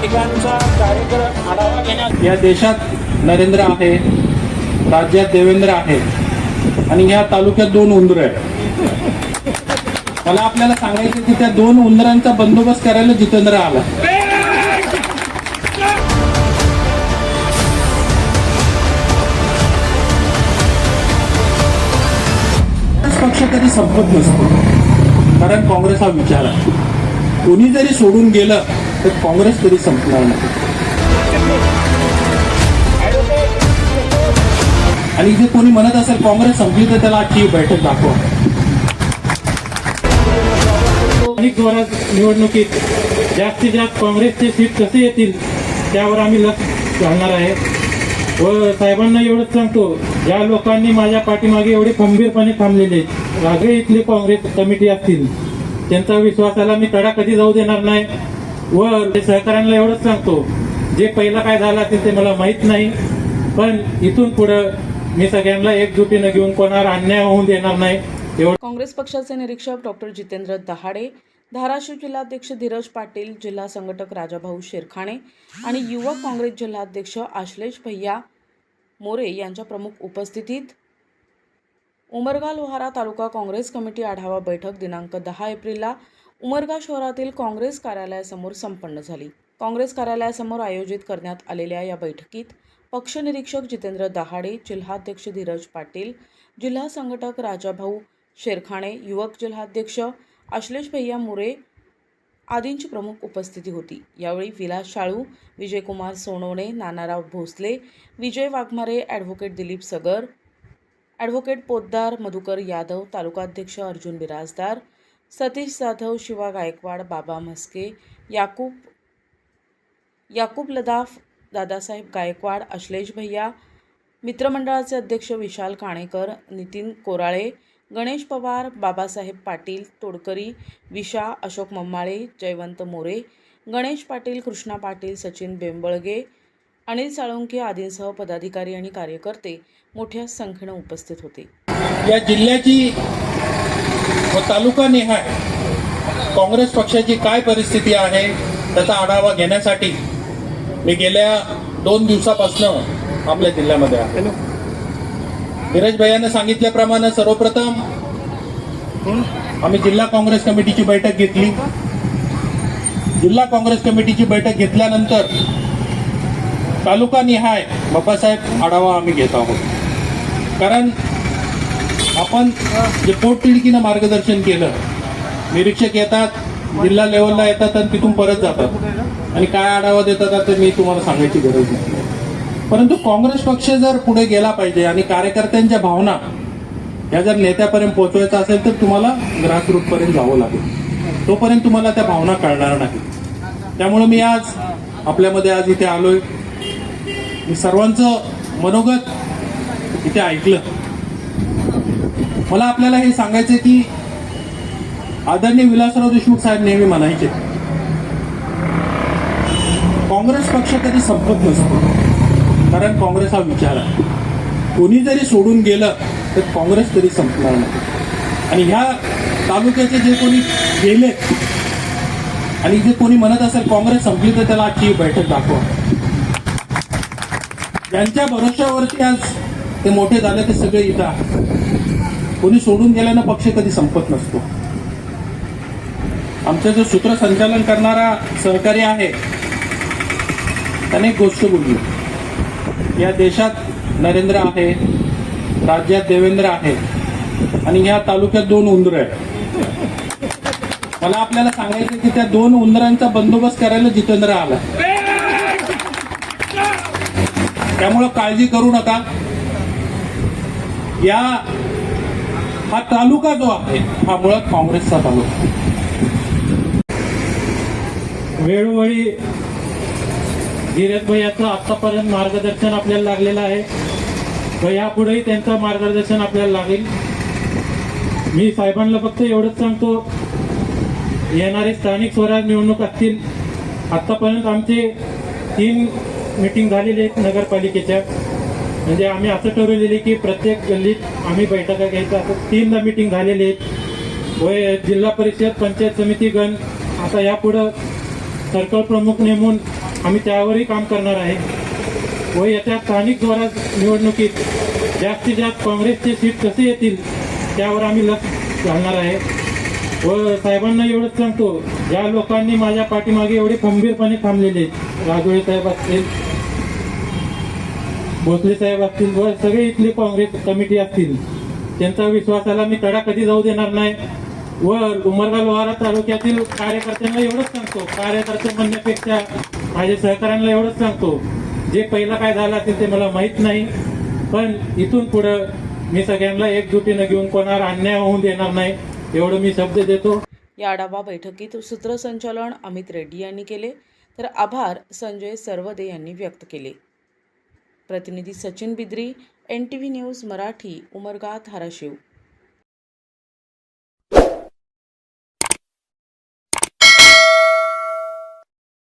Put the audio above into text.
ठिकाणचा कार्यक्रम आढावा घेण्यात या देशात नरेंद्र आहे राज्यात देवेंद्र आहे आणि ह्या तालुक्यात दोन उंदर आहेत. मला आपल्याला सांगायचं की त्या दोन उंदरांचा बंदोबस्त करायला जितेंद्र आला. पक्ष कधी संपत नसतो कारण काँग्रेस हा विचार आहे. कोणी जरी सोडून गेलं तर काँग्रेस कधी संपणार नाही. आणि जे कोणी म्हणत असेल काँग्रेस संपली तर त्याला आजची बैठक दाखवा. स्थानिक स्वराज निवडणुकीत जास्तीत जास्त काँग्रेसचे सीट कसे येतील त्यावर आम्ही लक्ष घालणार आहे. व साहेबांना एवढंच सांगतो ज्या लोकांनी माझ्या पाठीमागे एवढे खंबीरपणे थांबलेले आहेत, इथली काँग्रेस कमिटी असतील. त्यांचा विश्वासाला मी तडा कधी जाऊ देणार नाही. व सहकाऱ्यांना एवढंच सांगतो. जे पहिला काय झालं असेल ते मला माहीत नाही. पण इथून पुढं मी सगळ्यांना एकजुटीनं घेऊन कोणावर अन्याय होऊन देणार नाही. एवढं काँग्रेस पक्षाचे निरीक्षक डॉक्टर जितेंद्र दहाडे धाराशिव जिल्हाध्यक्ष धीरज पाटील जिल्हा संघटक राजाभाऊ शेरखाणे आणि युवक काँग्रेस जिल्हाध्यक्ष आश्लेष भैया मोरे यांच्या प्रमुख उपस्थितीत उमरगा लोहारा तालुका काँग्रेस कमिटी आढावा बैठक दिनांक दहा एप्रिलला उमरगा शहरातील काँग्रेस कार्यालयासमोर संपन्न झाली. काँग्रेस कार्यालयासमोर आयोजित करण्यात आलेल्या या बैठकीत पक्षनिरीक्षक जितेंद्र दहाडे जिल्हाध्यक्ष धीरज पाटील जिल्हा संघटक राजाभाऊ शेरखाणे युवक जिल्हाध्यक्ष आश्लेष भैया मोरे आदींची प्रमुख उपस्थिती होती. यावेळी विलास शाळू विजयकुमार सोनवणे नानाराव भोसले विजय वाघमारे ॲडव्होकेट दिलीप सगर ॲडव्होकेट पोद्दार मधुकर यादव तालुकाध्यक्ष अर्जुन बिराजदार सतीश जाधव शिवा गायकवाड बाबा म्हस्के याकूब याकूब लदाफ दादासाहेब गायकवाड अश्लेष भैया मित्रमंडळाचे अध्यक्ष विशाल काणेकर नितीन कोराळे गणेश पवार बाबासाहेब पाटील तोडकरी विशा अशोक मम्माळे जयवंत मोरे गणेश पाटील कृष्णा पाटील सचिन बेंबळगे अनिल साळुंके आदींसह पदाधिकारी आणि कार्यकर्ते मोठ्या संख्येनं उपस्थित होते. या जिल्ह्याची व तालुका निहाय. काँग्रेस पक्षाची काय परिस्थिती आहे त्याचा आढावा घेण्यासाठी मी गेल्या दोन दिवसापासून आपल्या जिल्ह्यामध्ये आहे. धीरज भैयानं सांगितल्याप्रमाणे सर्वप्रथम आम्ही जिल्हा काँग्रेस कमिटीची बैठक घेतली. जिल्हा काँग्रेस कमिटीची बैठक घेतल्यानंतर तालुका निहाय बाबासाहेब आढावा आम्ही घेत आहोत. कारण आपण जे पोटतिडकीनं मार्गदर्शन केलं निरीक्षक येतात जिल्हा लेवलला येतात आणि तिथून परत जातात. आणि काय आढावा देतात ते मी तुम्हाला सांगायची गरज नाही. परंतु काँग्रेस पक्ष जर पुढे गेला पाहिजे आणि कार्यकर्त्यांच्या भावना या जर नेत्यापर्यंत पोहोचवायचा असेल तर तुम्हाला ग्रासरूट जावं लागेल. तोपर्यंत तुम्हाला त्या भावना कळणार नाही त्यामुळे मी आज आपल्यामध्ये आज इथे आलोय. मी सर्वांचं मनोगत इथे ऐकलं. मला आपल्याला हे सांगायचं की आदरणीय विलासराव देशमुख साहेब नेहमी म्हणायचे काँग्रेस पक्ष कधी संपत नसतो कारण काँग्रेस हा विचार आहे. कोणी जरी सोडून गेलं तर काँग्रेस तरी संपणार नाही. आणि ह्या तालुक्याचे जे कोणी गेले आणि जे कोणी म्हणत असेल काँग्रेस संपली तर त्याला आजची बैठक दाखवा. ज्यांच्या भरोश्यावरती आज ते मोठे झाले ते सगळे इथं आहेत. कोणी सोडून गेल्यानं पक्ष कधी संपत नसतो. आमचं जो सूत्रसंचालन करणारा सहकारी आहे त्याने एक गोष्ट बोलली. या देशात नरेंद्र आहे राज्यात देवेंद्र आहे आणि ह्या तालुक्यात दोन उंदर आहेत. मला आपल्याला सांगायचं की त्या दोन उंदरांचा बंदोबस्त करायला जितेंद्र आला. त्यामुळं काळजी करू नका. या हा तालुका जो आहे हा मुळात काँग्रेसचा तालुका. वेळोवेळी धीरज भैयाचं आतापर्यंत मार्गदर्शन आपल्याला लागलेलं आहे. व यापुढेही त्यांचं मार्गदर्शन आपल्याला लागेल. मी साहेबांना फक्त एवढंच सांगतो येणारे स्थानिक स्वराज निवडणूक असतील आतापर्यंत आमचे तीन मिटिंग झालेली आहेत नगरपालिकेच्या. म्हणजे आम्ही असं ठरवलेले की प्रत्येक गल्लीत आम्ही बैठका घ्यायच्या असं तीनदा मिटिंग झालेली आहेत. व जिल्हा परिषद पंचायत समिती गण आता यापुढं सर्कल प्रमुख नेमून आम्ही त्यावरही काम करणार आहे. व येत्या स्थानिक स्वराज निवडणुकीत जास्तीत जास्त काँग्रेसचे सीट कसे येतील त्यावर आम्ही लक्ष घालणार आहे. व साहेबांना एवढंच सांगतो ज्या लोकांनी माझ्या पाठीमागे एवढे खंबीरपणे थांबलेले आहेत, राजोळे साहेब असतील भोसले साहेब असतील व सगळे इथले काँग्रेस कमिटी असतील त्यांचा विश्वासाला मी तडा कधी जाऊ देणार नाही. व उमरगा लोहारा तालुक्यातील कार्यकर्त्यांना एवढंच सांगतो. कार्यकर्ते म्हणण्यापेक्षा माझ्या सहकाऱ्यांना एवढंच सांगतो. जे पहिला काय झालं असेल ते मला माहीत नाही. पण इथून पुढं मी सगळ्यांना एकजुटीनं घेऊन कोणावर अन्याय होऊन देणार नाही एवढं मी शब्द देतो. या आढावा बैठकीत सूत्रसंचालन अमित रेड्डी यांनी केले. तर आभार संजय सरवदे यांनी व्यक्त केले. प्रतिनिधी Sachin Bidri N T V news Marathi Umarga Dharashiv.